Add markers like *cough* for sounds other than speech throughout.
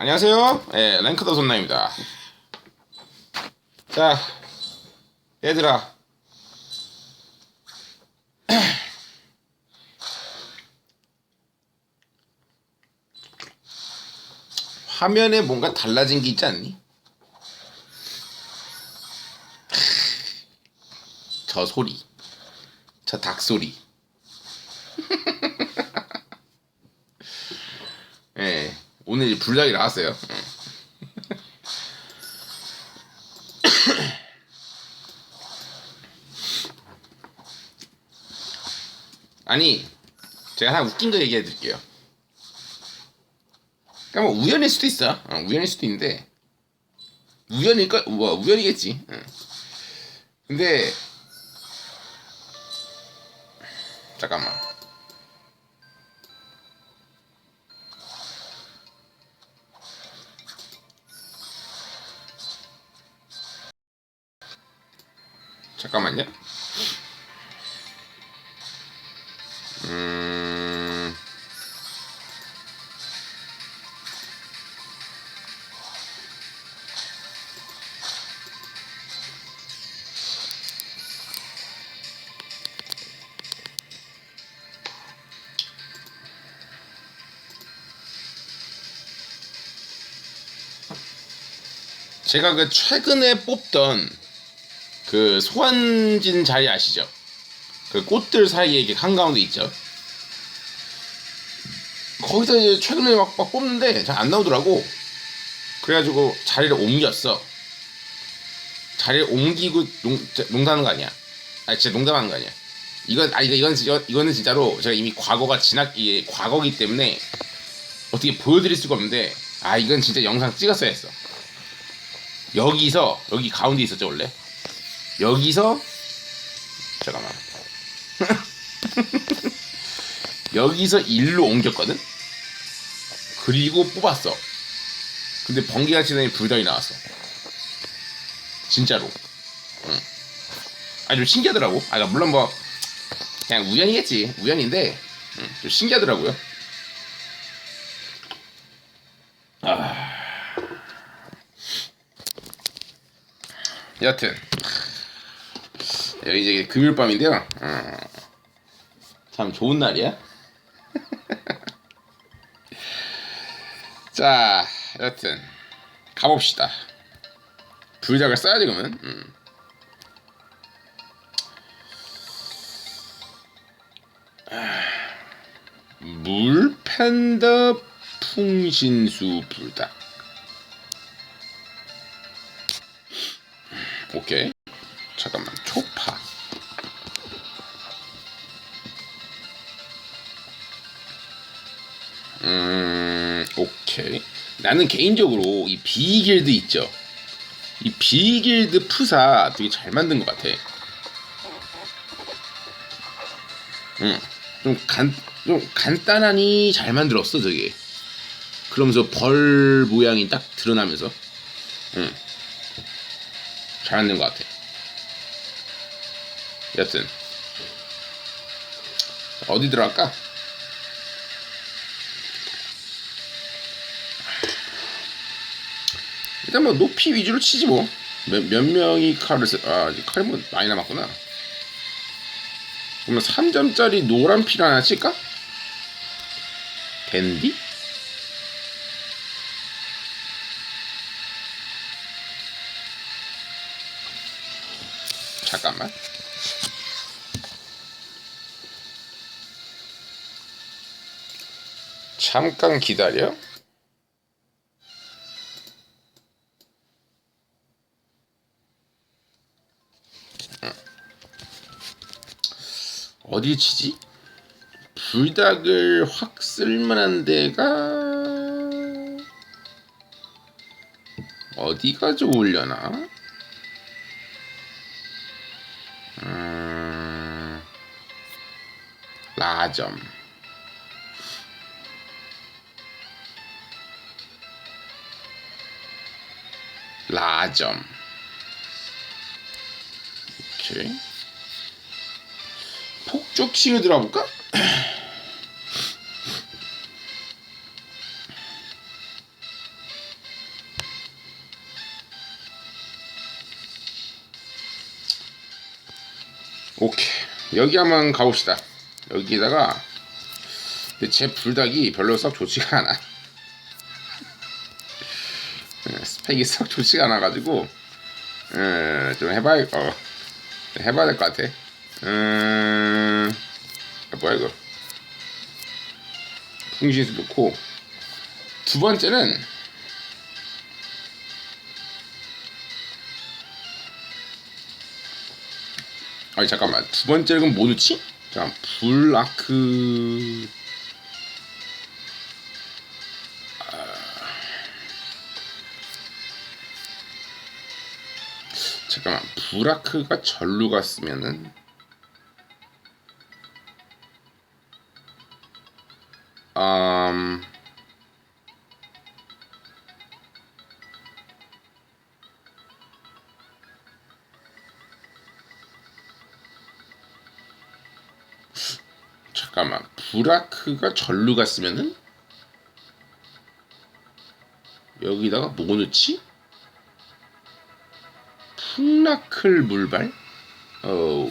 안녕하세요. 예, 랭크더 손나입니다. 자, 얘들아. *clears throat* 화면에 뭔가 달라진 게 있지 않니? *clears throat* 저 소리. 저 닭 소리. 예. 오늘 불닭이 나왔어요. 예. 아니, 제가 하나 웃긴 거 얘기해 드릴게요. 그러니까 뭐 우연일 수도 있어. 어, 우연일 수도 있는데 우연일 거, 뭐 우연이겠지. 응. 근데 잠깐만. 잠깐만요. 음. 제가 그 최근에 뽑던 그 소환진 자리 아시죠? 그 꽃들 사이에 이게 한가운데 있죠. 거기서 이제 최근에 막, 막 뽑는데 잘 안 나오더라고. 그래가지고 자리를 옮겼어. 자리를 옮기고 농, 농담하는 거 아니야. 아 진짜 농담하는 거 아니야. 이건 아 이거 이건 진짜 이거는 진짜로 제가 이미 과거가 지났 이 과거기 때문에 어떻게 보여드릴 수가 없는데 아 이건 진짜 영상 찍었어야 했어. 여기서 여기 가운데 있었죠 원래. 여기서 잠깐만. *laughs* 여기서 일로 옮겼거든. 그리고 뽑았어. 근데 번개가 치더니 불닭이 나왔어. 진짜로. 응. 아니 좀 신기하더라고. 아 그러니까 물론 뭐 그냥 우연이겠지. 우연인데 응, 좀 신기하더라고요. 아. 여튼 이제 금요일 밤인데요. 어, 참 좋은 날이야. *laughs* 자, 여튼 가봅시다. 불닭을 써야지 그러면. 음. 아, 물 팬더 풍신수 불닭. 오케이. 나는 개인적으로 이 비길드 있죠. 이 비길드 푸사 되게 잘 만든 것 같아. 음, 좀 간, 좀 간단하니 잘 만들었어, 되게. 그러면서 벌 모양이 딱 드러나면서. 음, 잘 만든 것 같아. 여튼. 어디 들어갈까? 일단 뭐 높이 위주로 치지 뭐. 몇, 몇 명이 칼을 쓰, 아, 칼이 뭐 많이 남았구나. 그러면 3점짜리 노란 피를 하나 칠까? 댄디? 잠깐만. 잠깐 기다려. 어디 치지? 불닭을 확 쓸만한 데가 어디가 좋으려나? 음, 라점 라점 오케이 쪽치를 들어볼까? 오케이. 여기 한번 가봅시다. 여기다가 제 불닭이 별로 썩 좋지가 않아. 예, 스펙이 썩 좋지가 않아가지고 예, 좀 해봐야 어, 해봐야 될 것 같아. 음... 아, 뭐야 이거? 풍신수 넣고. 두 번째는 아니 잠깐만. 두 번째는 뭐 넣지? 잠깐 블라크. 아... 잠깐만. 브라크가 절로 갔으면은 음... 잠깐만 브라크가 절로 갔으면은 여기다가 뭐 넣지? 풍라클 물발? 오우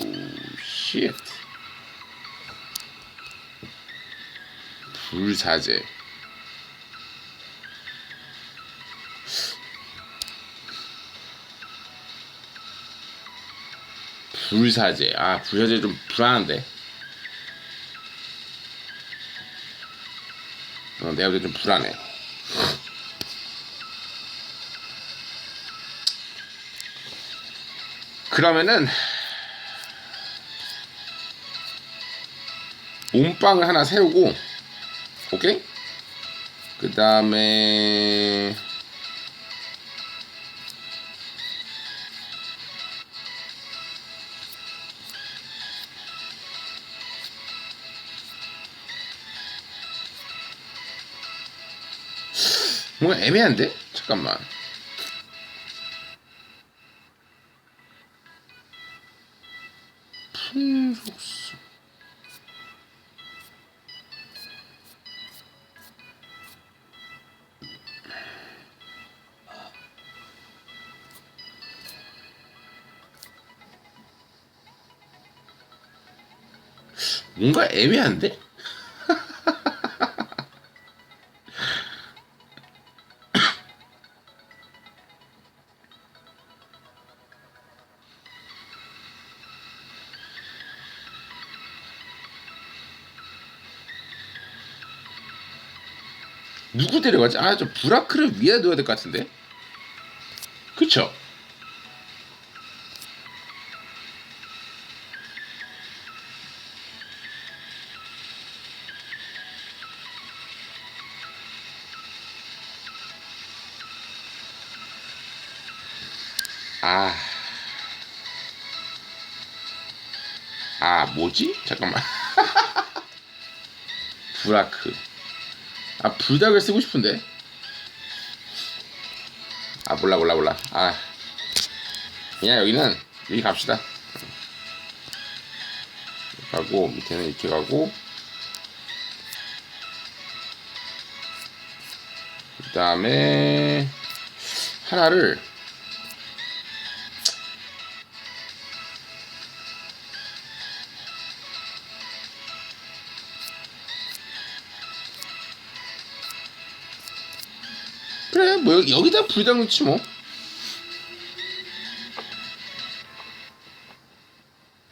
쉣 불사제 불사제 아 불사제 좀 불안한데? 어, 내가 좀 불안해. 그러면은 몸빵을 하나 세우고 오케이? 그 다음에 뭔가 애매한데? 잠깐만. 뭔가 애매한데? *coughs* 누구 데려가지? 아, 저 브라크를 위에 둬야 될 것 같은데? 그쵸? 뭐지? 잠깐만. *laughs* 브라크. 아 불닭을 쓰고 싶은데 아 몰라 몰라 몰라 아 그냥 여기는 여기 갑시다 가고 밑에는 이렇게 가고 그 다음에 하나를 불닭 넣지 뭐.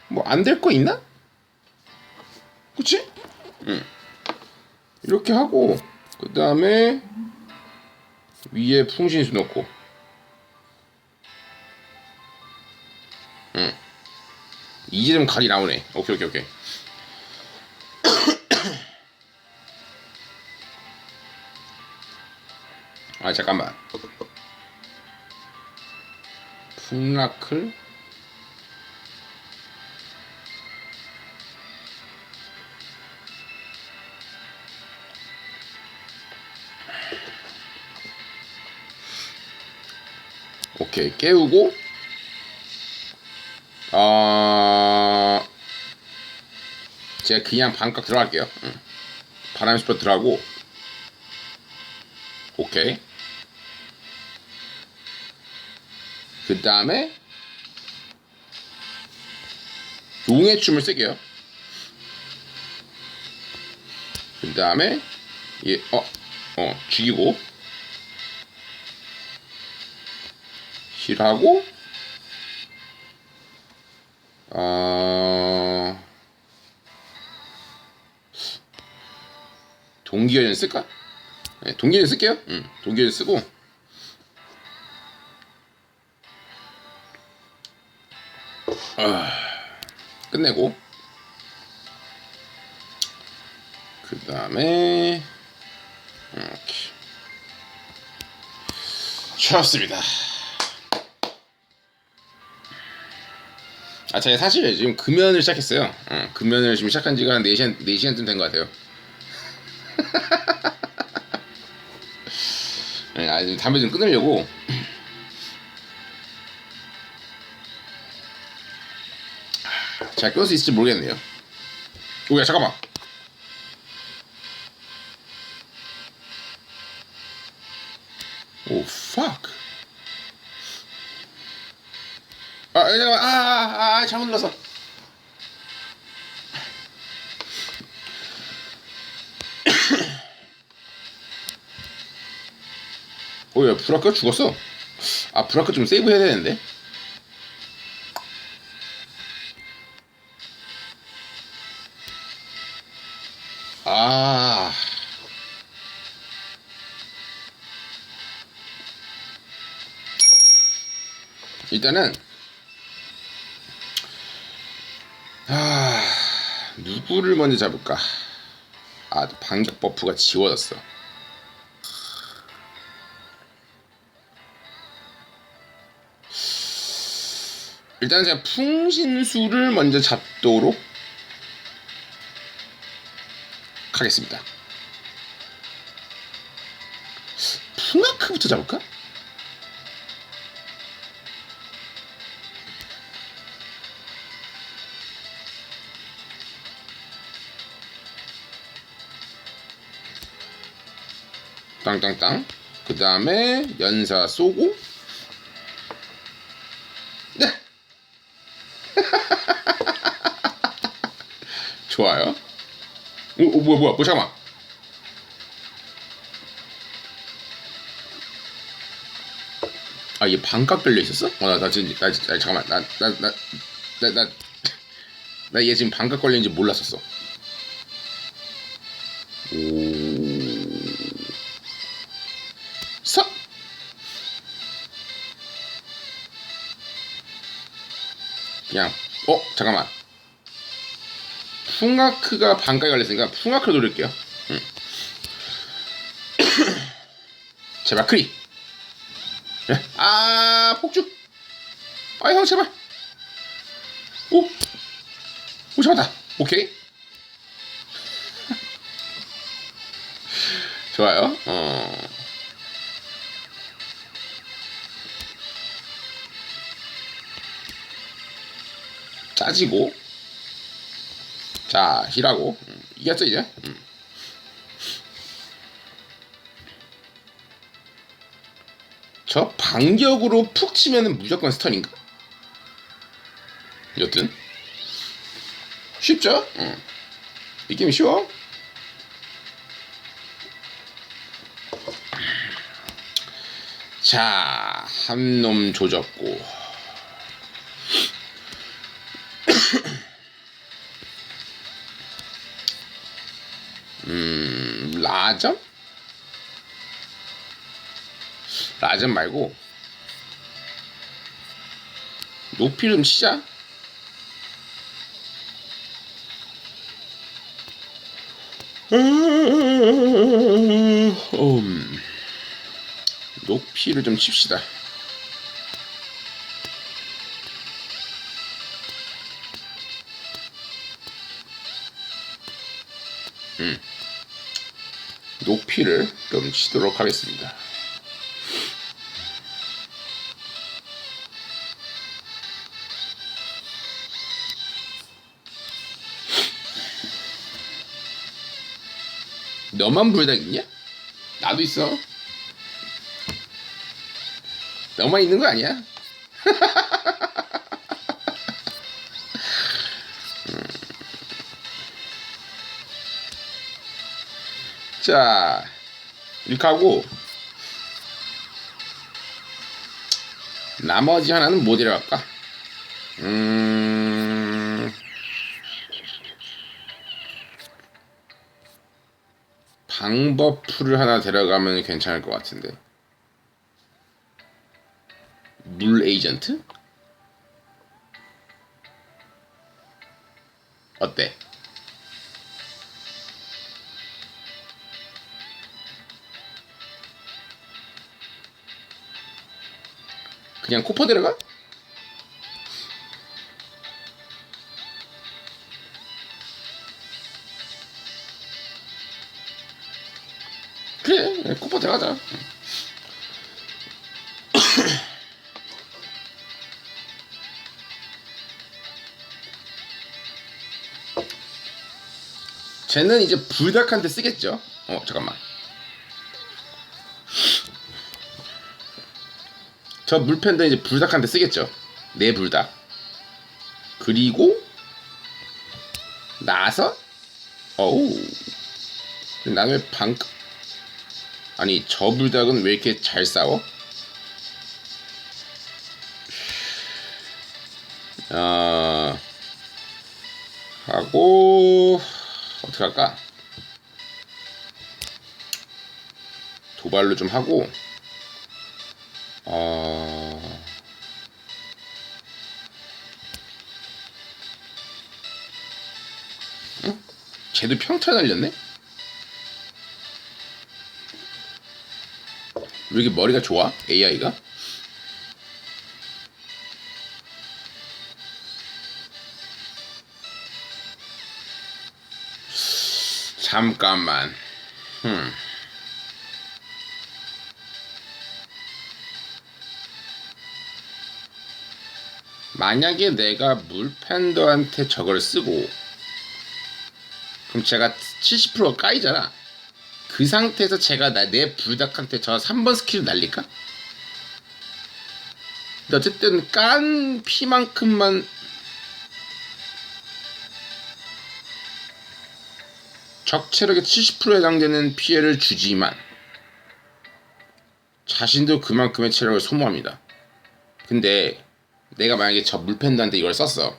뭐 안 될 거 있나? 그치? 응. 이렇게 하고 그 다음에 위에 풍신수 넣고 응. 이제 좀 각이 나오네 오케이 오케이 오케이 아 잠깐만. 풍라클 오케이 깨우고. 어 제가 그냥 반값 들어갈게요. 응. 바람의 스포 들어가고. 오케이. 다음에 용의 춤을 쓸게요. 그 다음에 예, 어, 어, 죽이고 힐하고 어, 동기화전 쓸까? 네, 동기화전 쓸게요. 응, 동기화전 쓰고 아, 끝내고 그 다음에 이렇게 좋습니다. 아, 제가 사실 지금 금연을 시작했어요. 어, 금연을 지금 시작한 지가 한 4시간, 4시간쯤 된 것 같아요. *laughs* 네, 아, 담배 좀 끊으려고. 잘 끊을 수 있을지 모르겠네요. 오야 잠깐만. 오 fuck. 아 잠깐만 아아 아, 아, 잘못 눌렀어. *coughs* 오야 브라카 죽었어. 아 브라카 좀 세이브 해야 되는데. 아. 일단은 아 누구를 먼저 잡을까? 아 반격 버프가 지워졌어. 일단 제가 풍신수를 먼저 잡도록 하겠습니다. 풍아크부터 잡을까? 땅땅땅. 그 다음에 연사 쏘고. 네. *laughs* 좋아요. 오, 오 뭐야 뭐야 뭐 잠깐만. 아, 얘 반각 걸려 있었어? 어, 나, 나 지금, 나, 나 잠깐만, 나, 나, 나, 나, 나, 나 *laughs* 얘 지금 반각 걸리는지 몰랐었어. 오, 서. 그냥, 어, 잠깐만. 풍아크가 반각이 걸렸으니까 풍아크를 노릴게요. 응. 제발 크리. 예? 아 폭죽. 아 형 제발. 오. 오 잡았다. 오케이. *laughs* 좋아요. 어. 짜지고. 자, 힐하고. 음, 이겼죠, 이제? 음. 저 반격으로 푹 치면은 무조건 스턴인가? 여튼. 쉽죠? 음. 이 게임 쉬워? 자, 한 놈 조졌고. 음, 라점? 라점 말고 높이 좀 치자. 음, 높이를 좀 칩시다. 높이를 좀 치도록 하겠습니다. 너만 불닭 있냐? 나도 있어. 너만 있는 거 아니야? *laughs* 자 이렇게 하고 나머지 하나는 뭐 데려갈까? 음 방버프를 하나 데려가면 괜찮을 것 같은데 물 에이전트? 어때? 그냥 코퍼 데려가? 그래, 코퍼 데려가자. *coughs* 쟤는 이제 불닭한테 쓰겠죠. 어, 잠깐만. 저 물펜도 이제 불닭한테 쓰겠죠. 내 불닭. 그리고 나서 어우. 나는 왜방 아니 저 불닭은 왜 이렇게 잘 싸워? 아 하고 어떻게 할까? 도발로 좀 하고 어... 쟤도 평타 날렸네? 왜 이렇게 머리가 좋아? AI가? 잠깐만. 흠. 만약에 내가 물팬더한테 저걸 쓰고 그럼 제가 70% 까이잖아. 그 상태에서 제가 나, 내 불닭한테 저 3번 스킬을 날릴까? 근데 어쨌든 깐 피만큼만 적체력의 70%에 해당되는 피해를 주지만 자신도 그만큼의 체력을 소모합니다. 근데 내가 만약에 저 물팬더한테 이걸 썼어.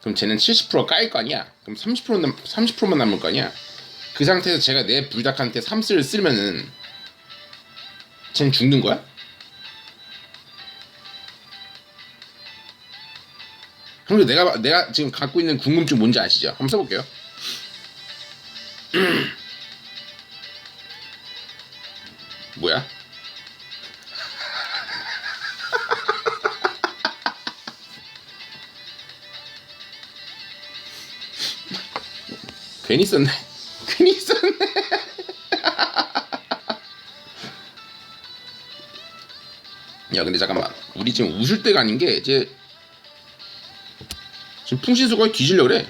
그럼 쟤는 70% 까일 거 아니야? 그럼 30% 남, 30%만 남을 거 아니야? 그 상태에서 제가 내 불닭한테 3스를 쓰면은 쟤는 죽는 거야? 형님 내가 내가 지금 갖고 있는 궁금증 뭔지 아시죠? 한번 써볼게요. *clears throat* 뭐야? 괜히 썼네. *laughs* 괜히 썼네. 야, 근데 잠깐만. 우리 지금 웃을 때가 아닌 게 이제 지금 풍신수가 뒤질려 그래.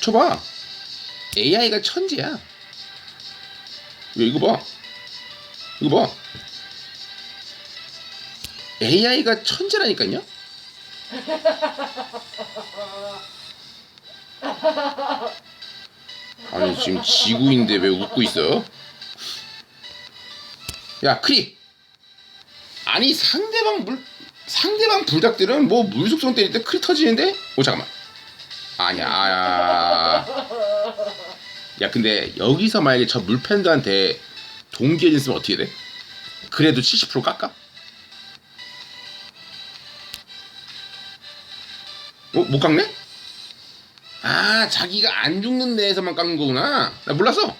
쳐봐. AI가 천재야. 야, 이거 봐. 이거 봐. AI가 천재라니까요. *laughs* *laughs* 아니 지금 지구인데 왜 웃고 있어? 야 크리. 아니 상대방 물 상대방 불닭들은 뭐 물속성 때릴 때 크리 터지는데? 오 잠깐만. 아니야. 아야. 야 근데 여기서 만약에 저 물팬들한테 동기에 있으면 어떻게 돼? 그래도 70% 깎아? 어? 못 깎네? 아 자기가 안 죽는 데에서만 깎는 거구나 나 몰랐어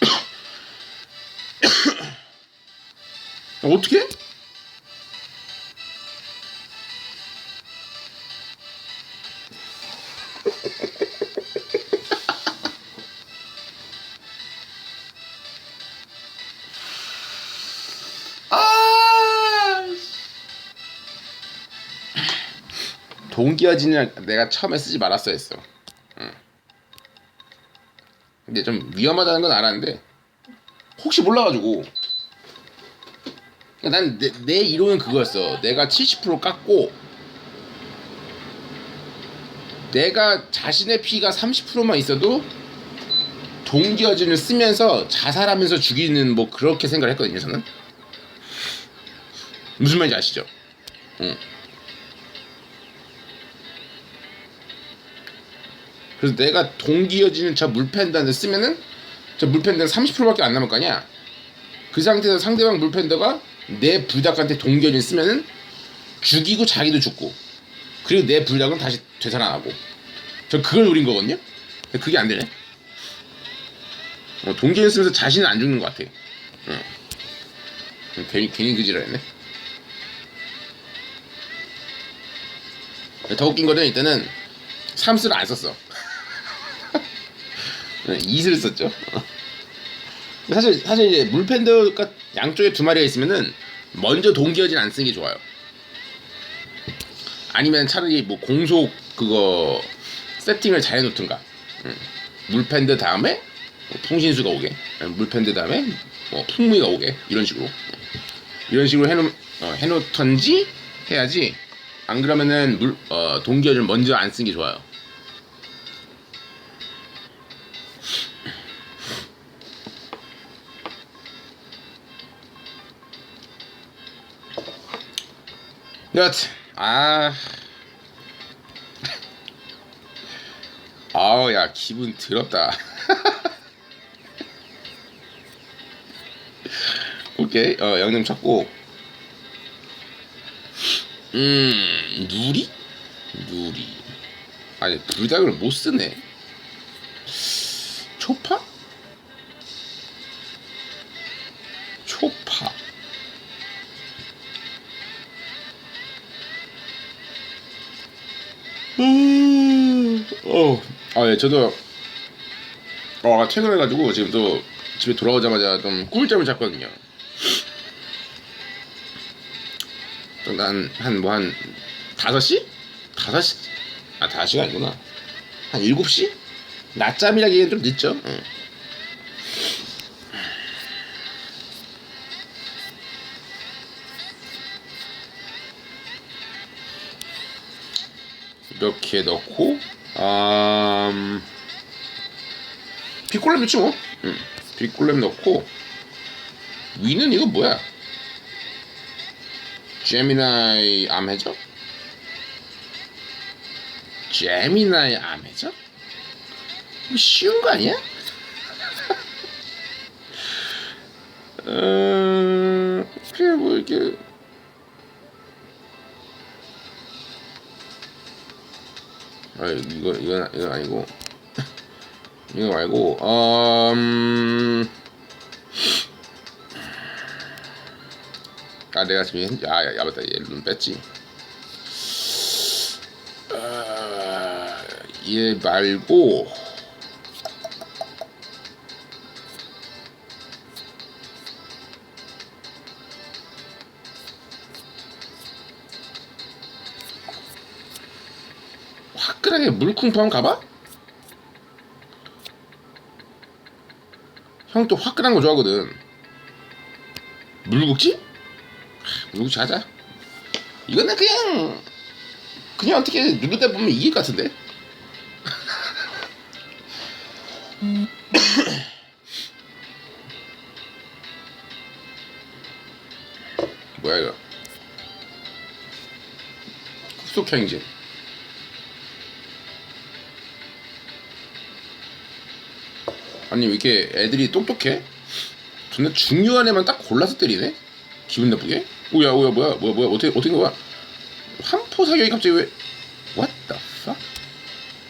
*coughs* *coughs* 어떻게? 동기화진을 내가 처음에 쓰지 말았어 했어. 응. 근데 좀 위험하다는 건 알았는데 혹시 몰라가지고 난내 내 이론은 그거였어. 내가 70% 깎고 내가 자신의 피가 30%만 있어도 동기어진을 쓰면서 자살하면서 죽이는 뭐 그렇게 생각을 했거든요 저는 무슨 말인지 아시죠? 응. 그래서 내가 동기어지는 저 물팬더한테 쓰면은 저 물팬더는 30%밖에 안 남을 거 아니야. 그 상태에서 상대방 물팬더가 내 불닭한테 동기어진 쓰면은 죽이고 자기도 죽고. 그리고 내 불닭은 다시 되살아나고. 저 그걸 노린 거거든요? 근데 그게 안 되네. 어, 동기어진 쓰면서 자신은 안 죽는 것 같아. 응. 괜히 괜히 그지를 했네. 더 웃긴 거는 일단은 삼수를 안 썼어. 네, 이슬 썼죠. 사실 사실 이제 물팬더가 양쪽에 두 마리가 있으면은 먼저 동기어진 안 쓰는 게 좋아요. 아니면 차라리 뭐 공속 그거 세팅을 잘 해놓든가. 음. 물팬더 다음에 뭐 풍신수가 오게, 물팬더 다음에 뭐 풍무이가 오게 이런 식으로 이런 식으로 해놓 어, 해놓던지 해야지. 안 그러면은 물, 어, 동기어를 먼저 안 쓰는 게 좋아요. 여하튼 아. 아우 야 기분 더럽다. *laughs* 오케이. 어 양념 찾고. 음 누리? 누리. 아니 불닭을 못 쓰네. 초파 아, 예, 저도, 어, 아까 퇴근해가지고 지금 또 집에 돌아오자마자 좀 꿀잠을 잤거든요. 난, 한, 뭐, 한, 5시? 5시? 아, 5시가 아니구나. 한 7시? 낮잠이라기엔 좀 늦죠? 응. 이렇게 넣고 음, 비콜렘 넣지 뭐? 음, 비콜렘 넣고 위는 이거 뭐야? 제미나이 암해적 제미나이 암해적 쉬운 거 아니야? *laughs* 음, 그냥 뭐 이렇게 아 이거 이건 이건 아니고 *laughs* 이거 말고 음. 아 내가 지금 야야 야, 맞다 얘눈 뺐지 아, 얘 말고 화끈하게 물쿵 한번 가봐? 형 또 화끈한 거 좋아하거든. 물국지? 하, 물국지 하자. 이거는 그냥 그냥 어떻게 누르다 보면 이길 것 같은데? *coughs* 뭐야 이거? 급속행진 아니 왜 이렇게 애들이 똑똑해? 존나 중요한 애만 딱 골라서 때리네? 기분 나쁘게? 오야 오야 뭐야 뭐야 뭐야 어떻게 어떻게 거야? 한포 사격이 갑자기 왜 What the fuck?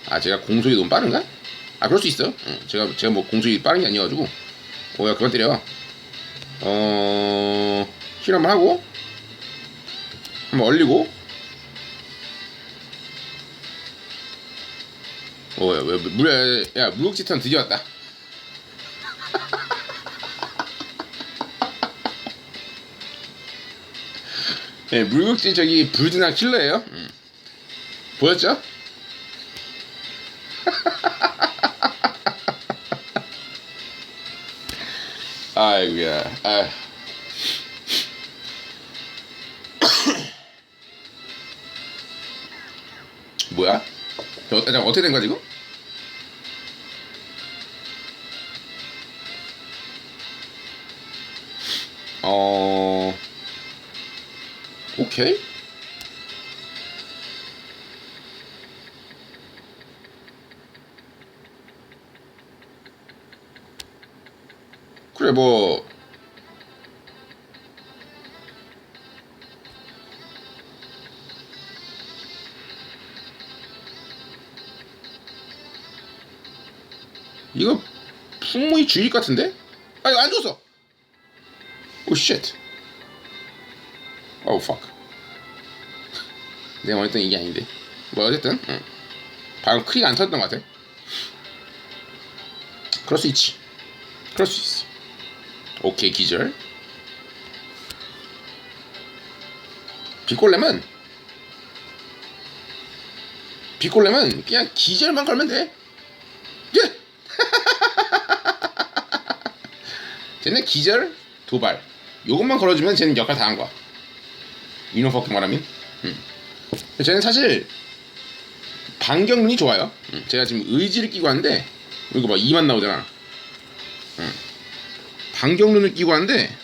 아 제가 공속이 너무 빠른가? 아 그럴 수 있어 응, 제가 제가 뭐 공속이 빠른 게 아니어가지고 오야 그만 때려 어힐 한번 하고 한번 얼리고 어야 왜 물에 야 물국지탄 드디어 왔다 네, 물국지 저기 불드나 킬러예요. 음. 보였죠? *laughs* 아이고야. 아. *coughs* 뭐야? 어, 잠깐 어떻게 된 거야 지금? 어 오케이 그래 뭐 이거 풍무이 주일 같은데? 아 이거 안 줬어. 오 쉣. 어우 팍. 내가 원했던 이게 아닌데. 뭐 어쨌든 응. 방금 크리가 안 터졌던 것 같아. 그럴 수 있지. 그럴 수 있어. 오케이 기절. 비꼴렘은 비꼴렘은 그냥 기절만 걸면 돼. 예. *laughs* 쟤는 기절 도발 요것만 걸어주면 쟤는 역할 다 한 거야 위너퍼킹 말하면 음. 쟤는 사실 반격눈이 좋아요. 음. 제가 지금 의지를 끼고 하는데 이거 봐 2만 나오잖아. 음. 반격눈을 끼고 하는데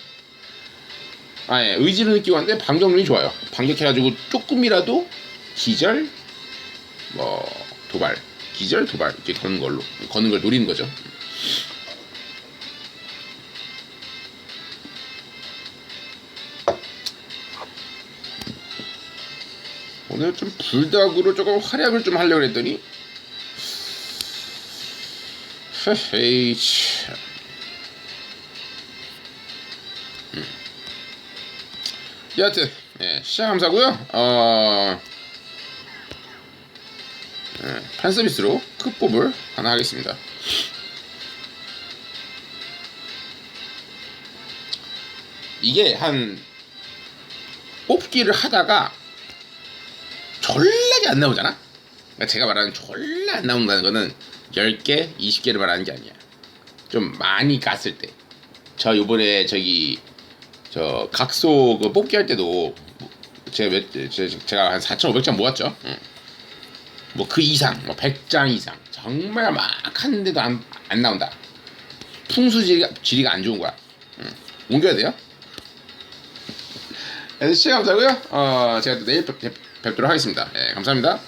아예 의지를 끼고 하는데 반격눈이 좋아요. 반격해가지고 조금이라도 기절? 뭐 도발. 기절 도발. 이렇게 거는 걸로. 거는 걸 노리는 거죠 오늘 좀 불닭으로 조금 활약을 좀 하려고 했더니 헤헤이 참. 음. 여하튼 예, 시장 감사고요 어... 예, 판 서비스로 끝법을 하나 하겠습니다 이게 한 뽑기를 하다가 졸라게 안 나오잖아? 그러니까 제가 말하는 졸라 안 나온다는 거는 10개, 20개를 말하는 게 아니야. 좀 많이 깠을 때. 저 요번에 저기 저 각소 그 뽑기 할 때도 제가 몇 제- 제가 한 4,500장 모았죠. 뭐그 이상, 뭐 100장 이상. 정말 막 하는데도 안, 안 나온다. 풍수지리가 지리가 안 좋은 거야. 응. 옮겨야 돼요. *laughs* 시간 감사고요. 어, 제가 또 내일 뵙, 뵙, 뵙도록 하겠습니다. 예, 감사합니다.